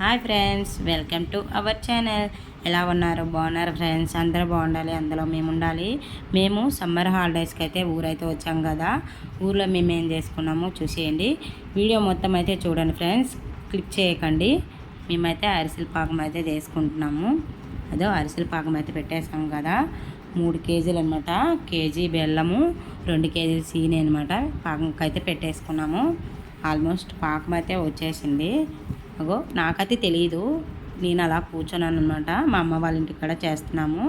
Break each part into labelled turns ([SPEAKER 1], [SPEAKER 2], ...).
[SPEAKER 1] Hi friends welcome to our channel. ఎలా ఉన్నారు? బాగున్నారు ఫ్రెండ్స్? అందరూ బాగుండాలి అందులో మేము ఉండాలి. మేము సమ్మర్ హాలిడేస్కి అయితే ఊరైతే వచ్చాం కదా. ఊర్లో మేము ఏం చేసుకున్నామో చూసేయండి. వీడియో మొత్తం అయితే చూడండి ఫ్రెండ్స్. క్లిక్ చేయకండి. మేమైతే అరిసెల పాకం అయితే చేసుకుంటున్నాము. అదో అరిసెల పాకం అయితే పెట్టేసాం కదా. మూడు కేజీలు అనమాట కేజీ బెల్లము రెండు కేజీలు సీని అనమాట పాకంకి అయితే పెట్టేసుకున్నాము. ఆల్మోస్ట్ పాకం అయితే వచ్చేసింది. అగో నాకైతే తెలియదు నేను అలా కూర్చున్నాను అనమాట మా అమ్మ వాళ్ళ ఇంటి కూడా చేస్తున్నాము.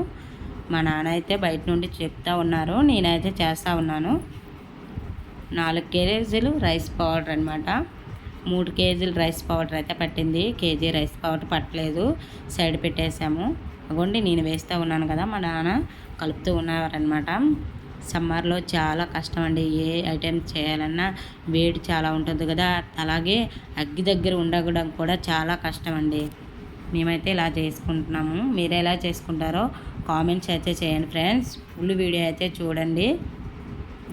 [SPEAKER 1] మా నాన్న అయితే బయట నుండి చెప్తా ఉన్నారు. నేనైతే చేస్తూ ఉన్నాను. నాలుగు కేజీలు రైస్ పౌడర్ అనమాట మూడు కేజీలు రైస్ పౌడర్ అయితే పట్టింది. కేజీ రైస్ పౌడర్ పట్టలేదు. సైడ్ పెట్టేసాము అగోండి నేను వేస్తూ ఉన్నాను కదా మా నాన్న కలుపుతూ ఉన్నారనమాట సమ్మర్లో చాలా కష్టం అండి ఏ ఐటెం చేయాలన్నా వేడి చాలా ఉంటుంది కదా. అలాగే అగ్గి దగ్గర ఉండడం కూడా చాలా కష్టం అండి మేమైతే ఇలా చేసుకుంటున్నాము. మీరు ఎలా చేసుకుంటారో కామెంట్స్ అయితే చేయండి ఫ్రెండ్స్. ఫుల్ వీడియో అయితే చూడండి.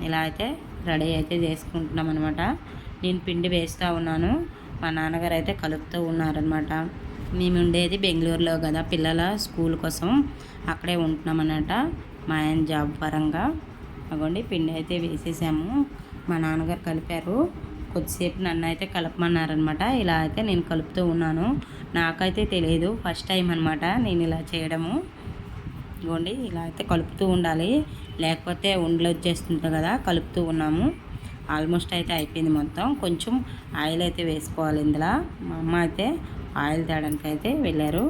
[SPEAKER 1] ఇలా అయితే రెడీ అయితే చేసుకుంటున్నాం అనమాట నేను పిండి వేస్తూ ఉన్నాను. మా నాన్నగారు అయితే కలుపుతూ ఉన్నారనమాట మేము ఉండేది బెంగళూరులో కదా. పిల్లల స్కూల్ కోసం అక్కడే ఉంటున్నామన్నమాట మా ఆయన జాబ్ పరంగా. అగోండి పిండి అయితే వేసేసాము. మా నాన్నగారు కలిపారు. కొద్దిసేపు నన్ను అయితే కలపమన్నారనమాట ఇలా అయితే నేను కలుపుతూ ఉన్నాను. నాకైతే తెలియదు ఫస్ట్ టైం అనమాట నేను ఇలా చేయడము. ఇగోండి ఇలా అయితే కలుపుతూ ఉండాలి. లేకపోతే ఉండలు వచ్చేస్తుంది కదా కలుపుతూ ఉన్నాము. ఆల్మోస్ట్ అయితే అయిపోయింది మొత్తం. కొంచెం ఆయిల్ అయితే వేసుకోవాలి ఇందులో. మా అమ్మ అయితే ఆయిల్ తేడానికి అయితే వెళ్ళారు.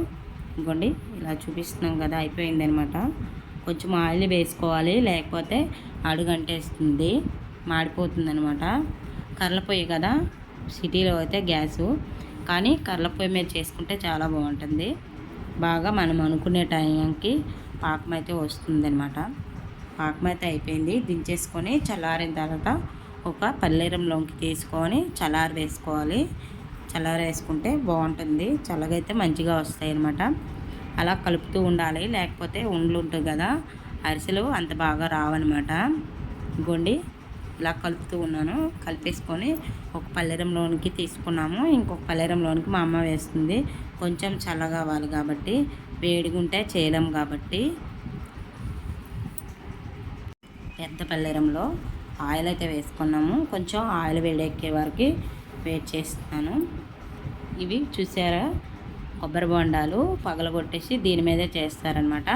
[SPEAKER 1] ఇంకోండి ఇలా చూపిస్తున్నాం కదా అయిపోయింది అనమాట కొంచెం ఆయిల్ వేసుకోవాలి లేకపోతే అడుగంటేస్తుంది మాడిపోతుంది అనమాట కర్రలపొయ్యి కదా సిటీలో అయితే గ్యాసు. కానీ కర్రల పొయ్యి మీద చేసుకుంటే చాలా బాగుంటుంది. బాగా మనం అనుకునే టైంకి పాకం అయితే వస్తుంది అనమాట పాకం అయితే అయిపోయింది. దించేసుకొని చల్లారిన తర్వాత ఒక పల్లీరంలోకి తీసుకొని చల్లారి వేసుకోవాలి చల్లార వేసుకుంటే బాగుంటుంది. చల్లగైతే మంచిగా వస్తాయి అనమాట అలా కలుపుతూ ఉండాలి. లేకపోతే ఉండ్లు ఉంటుంది కదా అరిసెలు అంత బాగా రావన్నమాట. గొండి ఇలా కలుపుతూ ఉన్నాను. కలిపేసుకొని ఒక పల్లెరంలోనికి తీసుకున్నాము. ఇంకొక పల్లెరంలోనికి మా అమ్మ వేస్తుంది. కొంచెం చల్లగా అవ్వాలి కాబట్టి వేడిగా ఉంటే చేయలేం కాబట్టి. పెద్ద పల్లెరంలో ఆయిల్ అయితే వేసుకున్నాము. కొంచెం ఆయిల్ వేడెక్కే వరకు వేడి చేస్తున్నాను. ఇవి చూసారా? కొబ్బరి బొండాలు పగలగొట్టేసి దీని మీదే చేస్తారనమాట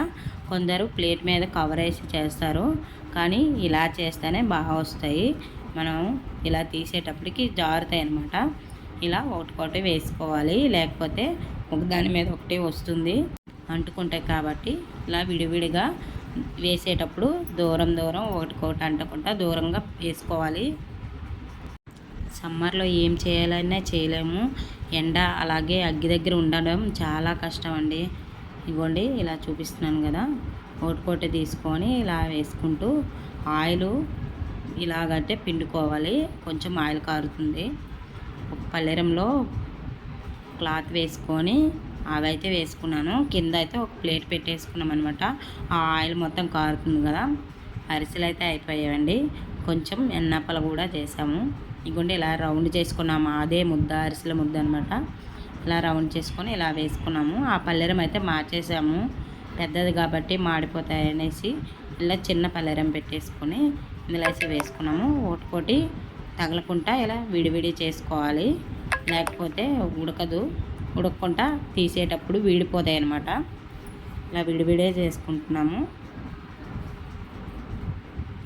[SPEAKER 1] కొందరు ప్లేట్ మీద కవర్ వేసి చేస్తారు. కానీ ఇలా చేస్తేనే బాగా వస్తాయి. మనం ఇలా తీసేటప్పటికి జారుతాయి అనమాట ఇలా ఒకటి వేసుకోవాలి. లేకపోతే ఒక దాని మీద ఒకటి వస్తుంది. అంటుకుంటాయి కాబట్టి ఇలా విడివిడిగా వేసేటప్పుడు దూరం దూరం ఒకటికొకటి అంటకుండా దూరంగా వేసుకోవాలి. సమ్మర్లో ఏం చేయాలన్నా చేయలేము. ఎండ అలాగే అగ్గి దగ్గర ఉండడం చాలా కష్టం అండి ఇవ్వండి ఇలా చూపిస్తున్నాను కదా. ఒకటి తీసుకొని ఇలా వేసుకుంటూ ఆయిల్ ఇలాగంటే పిండుకోవాలి. కొంచెం ఆయిల్ కారుతుంది. ఒక పల్లెరంలో క్లాత్ వేసుకొని అవైతే వేసుకున్నాను. కింద అయితే ఒక ప్లేట్ పెట్టేసుకున్నాం అనమాట ఆ ఆయిల్ మొత్తం కారుతుంది కదా. అరిసెలు అయితే అయిపోయాయండి. కొంచెం ఎన్నప్పలు కూడా చేసాము. ఇగుండి ఇలా రౌండ్ చేసుకున్నాము. అదే ముద్ద అరిసెల ముద్ద అనమాట ఇలా రౌండ్ చేసుకొని ఇలా వేసుకున్నాము. ఆ పల్లెరం అయితే మార్చేసాము. పెద్దది కాబట్టి మాడిపోతాయి అనేసి ఇలా చిన్న పల్లెరం పెట్టేసుకొని ఇందులో వేసి వేసుకున్నాము. ఓటుకోటి తగలకుండా ఇలా విడివిడి చేసుకోవాలి. లేకపోతే ఉడకదు. ఉడకకుండా తీసేటప్పుడు వీడిపోతాయి అనమాట ఇలా విడివిడే చేసుకుంటున్నాము.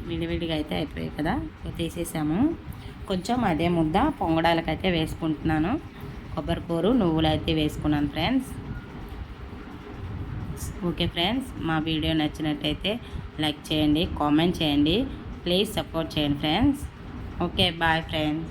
[SPEAKER 1] విడివిడిగా అయితే అయిపోయాయి కదా. తీసేసాము. కొంచెం అదే ముద్ద పొంగడాలకైతే వేసుకుంటున్నాను. కొబ్బరికూరు నువ్వులు అయితే వేసుకున్నాను ఫ్రెండ్స్. ఓకే ఫ్రెండ్స్ మా వీడియో నచ్చినట్టయితే లైక్ చేయండి కామెంట్ చేయండి. ప్లీజ్ సపోర్ట్ చేయండి ఫ్రెండ్స్. Okay bye friends.